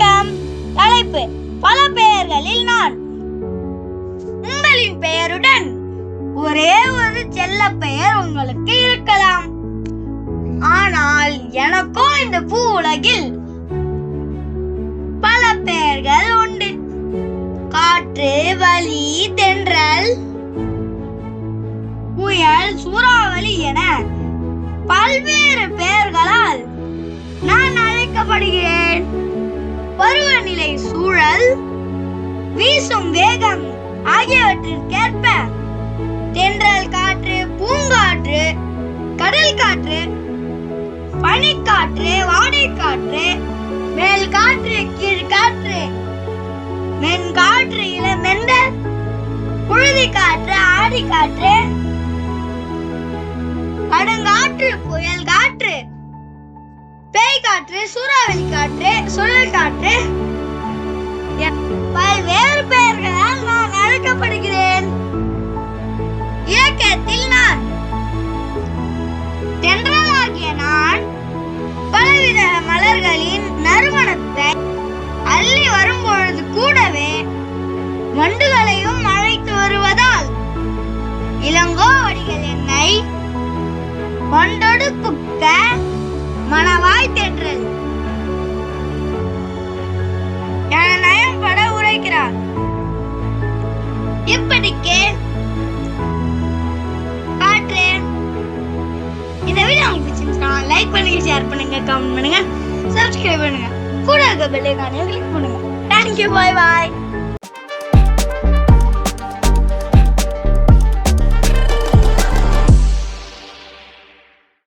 தலைப்பு பல பெயர்களில் நான். உங்களின் பெயருடன் ஒரே ஒரு செல்ல பெயர் உங்களுக்கு இருக்கலாம். ஆனால் எனக்கும் இந்த பூ உலகில் பல பெயர்கள் உண்டு. காற்று வலி தென்றல் புயல் சூறாவளி என பல்வேறு பெயர்களால் நான் அழைக்கப்படுகிறேன். பருவநிலை சூழல் வீசும் வேகம் ஆகியவற்றிற்கேற்ப தென்றல் காற்று பூங்காற்று கடல் காற்று பனிக்காற்று வாடைக்காற்று மேல் காற்று கீழ் காற்று மென் காற்று மெண்டல் புழுதி காற்று ஆடி காற்று கடுங்காற்று புயல் காற்று பேய் காற்று சூறாவளி காற்று பல்வேறு பெயர்களால் நான் அழைக்கப்படுகிறேன். இலக்கியத்தில் நான் தென்றலாகிய நான் பலவித மலர்களின் நறுமணத்தை அள்ளி வரும்பொழுது கூடவே வண்டுகளையும் அழைத்து வருவதால் இளங்கோவடிகள் என்னை கொண்டு இப்படிக்கு காற்று இந்த வீடியோ உங்களுக்கு பிடிச்சிருந்துச்சுன்னா லைக் பண்ணுங்க ஷேர் பண்ணுங்க கமெண்ட் பண்ணுங்க சப்ஸ்கிரைப் பண்ணுங்க. கூட இருக்க பெல் ஐகானையும் கிளிக் பண்ணுங்க. Thank you bye bye